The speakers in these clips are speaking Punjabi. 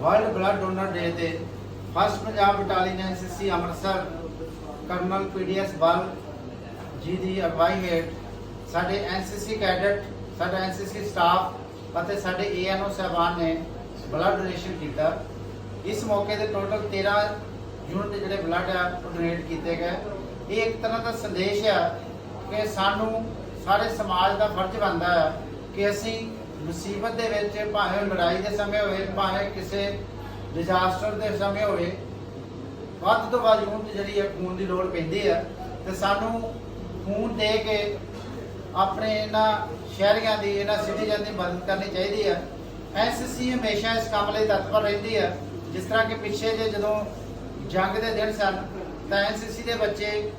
ਵਰਲਡ ਬਲੱਡ ਡੋਨਰ ਡੇ ਤੇ first Punjab battalion NCC Amritsar colonel PDS Bal ji ਦੀ ਅਗਵਾਈ ਹੇਠ ਸਾਡੇ ਐਨਸੀਸੀ ਕੈਡਟ ਸਾਡਾ ਐਨਸੀਸੀ ਸਟਾਫ ਅਤੇ ਸਾਡੇ ਏਐਨਓ ਸਹਿਬਾਨ ਨੇ ਬਲੱਡ ਡੋਨੇਸ਼ਨ ਕੀਤਾ। ਇਸ ਮੌਕੇ ਤੇ ਟੋਟਲ 13 ਯੂਨਿਟ ਜਿਹੜੇ ਬਲੱਡ ਆ, ਉਹ ਡੋਨੇਟ ਕੀਤੇ ਗਏ। ਇਹ ਇੱਕ ਤਰ੍ਹਾਂ ਦਾ ਸੰਦੇਸ਼ ਆ ਕਿ ਸਾਨੂੰ ਸਾਰੇ ਸਮਾਜ ਦਾ ਫਰਜ਼ ਬਣਦਾ ਹੈ ਕਿ ਅਸੀਂ ਮੁਸੀਬਤ ਦੇ ਵਿੱਚ ਭਾਵੇਂ ਲੜਾਈ ਦੇ ਸਮੇਂ ਹੋਵੇ ਭਾਵੇਂ ਕਿਸੇ ਡਿਜ਼ਾਸਟਰ ਦੇ ਸਮੇਂ ਹੋਵੇ ਵੱਧ ਤੋਂ ਵੱਧ ਯੂਨਿਟ ਜਿਹੜੀ ਹੈ, ਖੂਨ ਦੀ ਲੋੜ ਪੈਂਦੀ ਹੈ। ਤੇ ਸਾਨੂੰ ਖੂਨ ਦੇ ਕੇ ਆਪਣੇ ਇਹਨਾਂ ਸ਼ਹਿਰੀਆਂ ਦੀ, ਇਹਨਾਂ ਸਿਟੀਜ਼ਨ ਦੀ ਮਦਦ ਕਰਨੀ ਚਾਹੀਦੀ ਹੈ। ਐਸਸੀ ਹਮੇਸ਼ਾ ਇਸ ਕੰਮ ਲਈ ਤਤਪਰ ਰਹਿੰਦੀ ਹੈ। ਜਿਸ ਤਰ੍ਹਾਂ ਕਿ ਪਿੱਛੇ ਜੇ ਜਦੋਂ ਜੰਗ ਦੇ ਦਿਨ ਸਨ, ਤਾਂ ਐਨਸੀਸੀ ਦੇ ਬੱਚੇ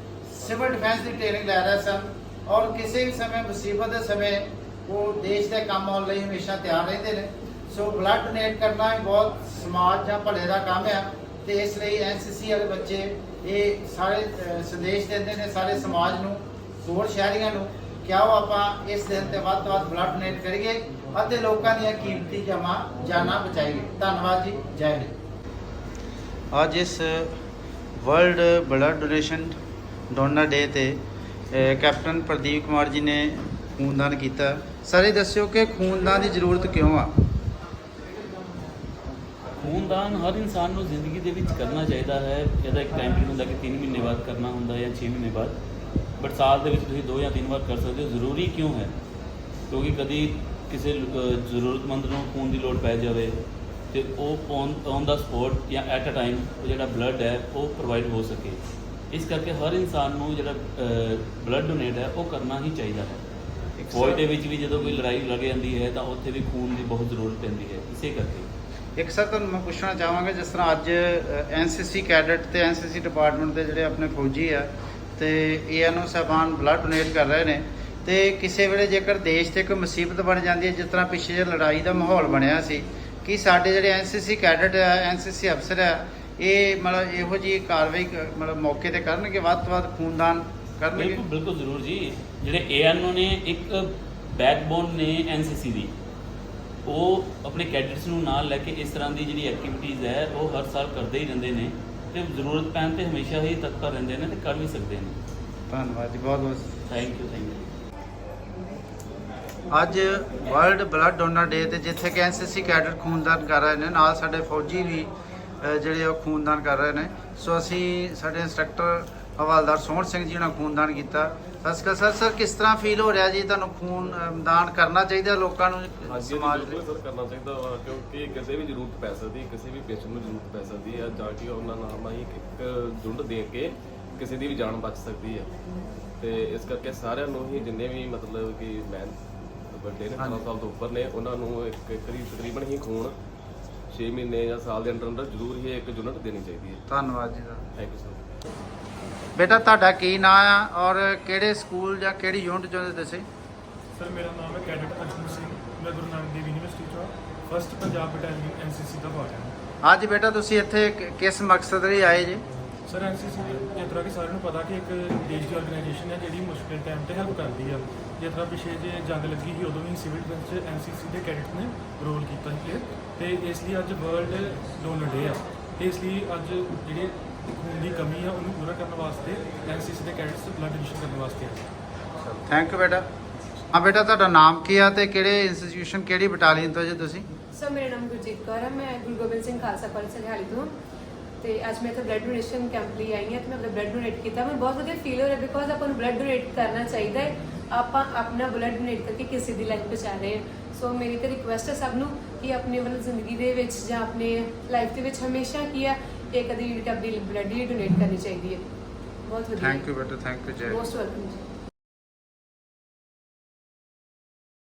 ਸਿਵਲ ਡਿਫੈਂਸ ਦੀ ਟ੍ਰੇਨਿੰਗ ਲੈ ਰਹੇ ਸਨ ਔਰ ਕਿਸੇ ਵੀ ਸਮੇਂ ਮੁਸੀਬਤ ਦੇ ਸਮੇਂ ਉਹ ਦੇਸ਼ ਦੇ ਕੰਮ ਆਉਣ ਲਈ ਹਮੇਸ਼ਾ ਤਿਆਰ ਰਹਿੰਦੇ ਨੇ। ਸੋ ਬਲੱਡ ਡੋਨੇਟ ਕਰਨਾ ਵੀ ਬਹੁਤ ਸਮਾਜ ਜਾਂ ਭਲੇ ਦਾ ਕੰਮ ਆ ਤੇ ਇਸ ਲਈ ਐਨਸੀਸੀ ਵਾਲੇ ਬੱਚੇ ਇਹ ਸਾਰੇ ਸੰਦੇਸ਼ ਦਿੰਦੇ ਨੇ ਸਾਰੇ ਸਮਾਜ ਨੂੰ, ਹੋਰ ਸ਼ਹਿਰੀਆਂ ਨੂੰ ਕਿ ਆਓ ਆਪਾਂ ਇਸ ਦਿਨ ਤੇ ਵੱਧ ਤੋਂ ਵੱਧ ਬਲੱਡ ਡੋਨੇਟ ਕਰੀਏ ਅਤੇ ਲੋਕਾਂ ਦੀਆਂ ਕੀਮਤੀ ਜਮਾ ਜਾਨਾਂ ਬਚਾਈਏ। ਧੰਨਵਾਦ ਜੀ। ਜੈ ਹਿੰਦ। ਅੱਜ ਇਸ world blood donation donor day ਤੇ ਕੈਪਟਨ ਪ੍ਰਦੀਪ ਕੁਮਾਰ ਜੀ ਨੇ ਖੂਨਦਾਨ ਕੀਤਾ। ਸਰ, ਇਹ ਦੱਸਿਓ ਕਿ ਖੂਨਦਾਨ ਦੀ ਜ਼ਰੂਰਤ ਕਿਉਂ ਆ? ਖੂਨਦਾਨ ਹਰ ਇਨਸਾਨ ਨੂੰ ਜ਼ਿੰਦਗੀ ਦੇ ਵਿੱਚ ਕਰਨਾ ਚਾਹੀਦਾ ਹੈ। ਇਹਦਾ ਇੱਕ ਟਾਈਮ ਪੀਰੀਅਡ ਹੁੰਦਾ ਕਿ 3 ਮਹੀਨੇ ਬਾਅਦ ਕਰਨਾ ਹੁੰਦਾ ਜਾਂ 6 ਮਹੀਨੇ ਬਾਅਦ। ਬਟ ਸਾਲ ਦੇ ਵਿੱਚ ਤੁਸੀਂ ਦੋ ਜਾਂ ਤਿੰਨ ਵਾਰ ਕਰ ਸਕਦੇ ਹੋ। ਜ਼ਰੂਰੀ ਕਿਉਂ ਹੈ? ਕਿਉਂਕਿ ਕਦੀ ਕਿਸੇ ਜ਼ਰੂਰਤਮੰਦ ਨੂੰ ਖੂਨ ਦੀ ਲੋੜ ਪੈ ਜਾਵੇ ਤੇ ਉਹ ਔਨ ਔਨ ਦਾ ਸਪੋਟ ਜਾਂ ਐਟ ਅ ਟਾਈਮ ਉਹ ਜਿਹੜਾ ਬਲੱਡ ਹੈ, ਉਹ ਪ੍ਰੋਵਾਈਡ ਹੋ ਸਕੇ। ਇਸ ਕਰਕੇ ਹਰ ਇਨਸਾਨ ਨੂੰ ਜਿਹੜਾ ਬਲੱਡ ਡੋਨੇਟ ਹੈ, ਉਹ ਕਰਨਾ ਹੀ ਚਾਹੀਦਾ ਹੈ। ਫੌਜ ਦੇ ਵਿੱਚ ਵੀ ਜਦੋਂ ਕੋਈ ਲੜਾਈ ਲੱਗ ਜਾਂਦੀ ਹੈ ਤਾਂ ਉੱਥੇ ਵੀ ਖੂਨ ਦੀ ਬਹੁਤ ਜ਼ਰੂਰਤ ਪੈਂਦੀ ਹੈ ਇਸੇ ਕਰਕੇ। ਇੱਕ ਸਰ ਤੁਹਾਨੂੰ ਮੈਂ ਪੁੱਛਣਾ ਚਾਹਾਂਗਾ ਜਿਸ ਤਰ੍ਹਾਂ ਅੱਜ ਐਨਸੀਸੀ ਕੈਡਟ ਤੇ ਐਨਸੀਸੀ ਡਿਪਾਰਟਮੈਂਟ ਦੇ ਜਿਹੜੇ ਆਪਣੇ ਫੌਜੀ ਆ ਤੇ ਏਐਨਓ ਸਾਹਿਬਾਨ ਬਲੱਡ ਡੋਨੇਟ ਕਰ ਰਹੇ ਨੇ ਤੇ ਕਿਸੇ ਵੇਲੇ ਜੇਕਰ ਦੇਸ਼ ਤੇ ਕੋਈ ਮੁਸੀਬਤ ਬਣ ਜਾਂਦੀ ਹੈ ਜਿਸ ਤਰ੍ਹਾਂ ਪਿੱਛੇ ਜੇ ਲੜਾਈ ਦਾ ਮਾਹੌਲ ਬਣਿਆ ਸੀ ਕਿ ਸਾਡੇ ਜਿਹੜੇ ਐਨਸੀਸੀ ਕੈਡਟ ਆ ਐਨਸੀਸੀ ਅਫਸਰ ਆ ਇਹ ਮਤਲਬ ਇਹੋ ਜੀ ਕਾਰਵਾਈ ਮਤਲਬ ਮੌਕੇ ਤੇ ਕਰਨਗੇ ਵੱਧ ਤੋਂ ਵੱਧ ਖੂਨਦਾਨ ਕਰਨਗੇ? ਬਿਲਕੁਲ ਬਿਲਕੁਲ ਜ਼ਰੂਰ ਜੀ। ਜਿਹੜੇ ਏਐਨਓ ਨੇ ਇੱਕ ਬੈਕਬੋਨ ਨੇ ਐਨਸੀਸੀ ਦੀ। ਉਹ ਆਪਣੇ ਕੈਡਟਸ ਨੂੰ ਨਾਲ ਲੈ ਕੇ ਇਸ ਤਰ੍ਹਾਂ ਦੀ ਜਿਹੜੀ ਐਕਟੀਵਿਟੀਜ਼ ਹੈ ਉਹ ਹਰ ਸਾਲ ਕਰਦੇ ਹੀ ਰਹਿੰਦੇ ਨੇ। ਤੇ ਜ਼ਰੂਰਤ ਪੈਣ ਤੇ ਹਮੇਸ਼ਾ ਹੀ ਤਤਪਰ ਰਹਿੰਦੇ ਨੇ ਤੇ ਕਰ ਵੀ ਸਕਦੇ ਨੇ। ਧੰਨਵਾਦ ਜੀ ਬਹੁਤ ਬਹੁਤ। ਥੈਂਕ ਯੂ ਥੈਂਕ ਯੂ ਅੱਜ ਵਰਲਡ ਬਲੱਡ ਡੋਨਰ ਡੇ ਤੇ ਜਿੱਥੇ ਕਿ ਐਨਸੀਸੀ ਕੈਡਟ ਖੂਨਦਾਨ ਕਰ ਰਹੇ ਨੇ ਨਾਲ ਸਾਡੇ ਫੌਜੀ ਵੀ ਜਿਹੜੇ ਉਹ ਖੂਨਦਾਨ ਕਰ ਰਹੇ ਨੇ। ਸੋ ਅਸੀਂ ਸਾਡੇ ਇੰਸਟ੍ਰਕਟਰ ਹਵਾਲਦਾਰ ਸੋਹਣ ਸਿੰਘ ਜੀ ਨਾਲ ਖੂਨਦਾਨ ਕੀਤਾ। ਸਤਿ ਸ਼੍ਰੀ ਸਰ ਕਿਸ ਤਰ੍ਹਾਂ ਫੀਲ ਹੋ ਰਿਹਾ ਜੀ ਤੁਹਾਨੂੰ ਖੂਨ ਅਹ, ਦਾਨ ਕਰਨਾ ਚਾਹੀਦਾ ਲੋਕਾਂ ਨੂੰ ਸਮਾਜ ਬਿਲਕੁਲ ਸਰ ਕਰਨਾ ਚਾਹੀਦਾ ਵਾ ਕਿਉਂਕਿ ਕਿਸੇ ਵੀ ਜ਼ਰੂਰਤ ਪੈ ਸਕਦੀ ਕਿਸੇ ਵੀ ਪੇਸ਼ੈਂਟ ਨੂੰ ਜ਼ਰੂਰਤ ਪੈ ਸਕਦੀ ਹੈ ਜਾ ਕੇ ਉਹਨਾਂ ਨਾਲ ਅਸੀਂ ਇੱਕ ਜੁੰਡ ਦੇ ਕੇ ਕਿਸੇ ਦੀ ਵੀ ਜਾਨ ਬਚ ਸਕਦੀ ਹੈ। ਤੇ ਇਸ ਕਰਕੇ ਸਾਰਿਆਂ ਨੂੰ ਹੀ ਜਿੰਨੇ ਵੀ ਮਤਲਬ ਕਿ ਮੈਂ ਵੱਡੇ ਨੇ 18 ਸਾਲ ਤੋਂ ਉੱਪਰ ਨੇ ਉਹਨਾਂ ਨੂੰ ਇੱਕ ਕਰੀਬ ਤਕਰੀਬਨ ਹੀ ਖੂਨ 6 ਮਹੀਨੇ ਜਾਂ ਸਾਲ ਦੇ ਅੰਦਰ ਅੰਦਰ ਜ਼ਰੂਰ ਹੀ ਇੱਕ ਯੂਨਿਟ ਦੇਣੀ ਚਾਹੀਦੀ ਹੈ। ਧੰਨਵਾਦ ਜੀ ਦਾ ਥੈਂਕ ਯੂ ਸਰ ਬੇਟਾ ਤੁਹਾਡਾ ਕੀ ਨਾਂ ਆ ਔਰ ਕਿਹੜੇ ਸਕੂਲ ਜਾਂ ਕਿਹੜੀ ਯੂਨਿਟ ਚੋਂ ਤੁਸੀਂ ਸਰ ਮੇਰਾ ਨਾਮ ਹੈ ਕੈਡਟ ਅਰਜੁਨ ਸਿੰਘ। ਮੈਂ ਗੁਰੂ ਨਾਨਕ ਦੇਵ ਯੂਨੀਵਰਸਿਟੀ ਤੋਂ ਫਸਟ ਪੰਜਾਬ ਬਟਾਲੀਅਨ ਐਨਸੀਸੀ ਦਾ ਪਾਰਟ ਹਾਂ। ਅੱਜ ਬੇਟਾ ਤੁਸੀਂ ਇੱਥੇ ਕਿਸ ਮਕਸਦ ਲਈ ਆਏ ਜੀ? ਸਰ ਐਨਸੀਸੀ ਜਿਸ ਤਰ੍ਹਾਂ ਕਿ ਸਾਰਿਆਂ ਨੂੰ ਪਤਾ ਕਿ ਇੱਕ ਦੇਸ਼ ਦੀ ਆਰਗੇਨਾਈਜੇਸ਼ਨ ਹੈ ਜਿਹੜੀ ਮੁਸ਼ਕਿਲ ਟਾਈਮ ਤੇ ਹੈਲਪ ਕਰਦੀ ਆ। ਜਿਸ ਤਰ੍ਹਾਂ ਪਿਛੇ ਜੇ ਜੰਗ ਲੱਗੀ ਸੀ ਉਦੋਂ ਵੀ ਸਿਵਲ ਡਿਫੈਂਸ ਚ ਐਨਸੀਸੀ ਦੇ ਕੈਡਟ ਨੇ ਰੋਲ ਕੀਤਾ ਸੀ ਤੇ ਇਸ ਲਈ ਅੱਜ ਵਰਲਡ ਡੋਨਰ ਡੇ ਆ। ਇਸ ਲਈ ਅੱਜ ਜਿਹੜੇ ਖੂਨ ਦੀ ਕਮੀ ਆ ਉਹਨੂੰ ਪੂਰਾ ਕਰਨ ਵਾਸਤੇ ਐਨਸੀਸੀ ਦੇ ਕੈਡਟਸ ਬਲੱਡ ਡੋਨੇਸ਼ਨ ਕਰਨ ਵਾਸਤੇ ਆਏ ਥੈਂਕ ਯੂ ਬੇਟਾ। ਹਾਂ ਬੇਟਾ ਤੁਹਾਡਾ ਨਾਮ ਕੀ ਆ ਤੇ ਕਿਹੜੇ ਇੰਸਟੀਟਿਊਸ਼ਨ ਕਿਹੜੀ ਬਟਾਲੀਅਨ ਤੋਂ ਜੀ ਤੁਸੀਂ? ਸਰ ਮੇਰਾ ਨਾਮ ਗੁਰਜੀਤ ਕੌਰ ਹੈ ਮੈਂ ਗੁਰੂ ਗੋਬਿੰਦ ਸਿੰਘ ਖਾਲਸਾ ਕਾਲਜ ਸਰਿਆਲੀ ਤੋਂ। ਤੇ ਅੱਜ ਮੈਂ ਇੱਥੇ ਬਲੱਡ ਡੋਨੇਸ਼ਨ ਕੈਂਪ ਲਈ ਆਈ ਹਾਂ ਤੇ ਮੈਂ ਆਪਣਾ ਬਲੱਡ ਡੋਨੇਟ ਕੀਤਾ। ਮੈਨੂੰ ਬਹੁਤ ਵਧੀਆ ਫੀਲ ਹੋ ਰਿਹਾ ਬਿਕੋਜ਼ ਆਪਾਂ ਨੂੰ ਬਲੱਡ ਡੋਨੇਟ ਕਰਨਾ ਚਾਹੀਦਾ ਹੈ। ਆਪਾਂ ਆਪਣਾ ਬਲੱਡ ਡੋਨੇਟ ਕਰਕੇ ਕਿਸੇ ਦੀ ਲਾਈਫ ਬਚਾ ਰਹੇ ਹਾਂ। ਸੋ ਮੇਰੀ ਤਾਂ ਰਿਕੁਐਸਟ ਹੈ ਸਭ ਨੂੰ ਕਿ ਆਪਣੀ ਮਤਲਬ ਜ਼ਿੰਦਗੀ ਦੇ ਵਿੱਚ ਜਾਂ ਆਪਣੇ ਲਾਈਫ ਦੇ ਵਿੱਚ ਹਮੇਸ਼ਾ ਕੀ ਆ ਇੱਕ ਅਦੀ ਆਪਣੀ ਬਲੱਡ ਲਈ ਡੋਨੇਟ ਕਰਨੀ ਚਾਹੀਦੀ ਹੈ। ਬਹੁਤ ਵਧੀਆ। ਥੈਂਕ ਯੂ ਬੇਟਾ ਥੈਂਕ ਯੂ ਜੈ ਮੋਸਟ ਵੈਲਕਮ ਜੀ।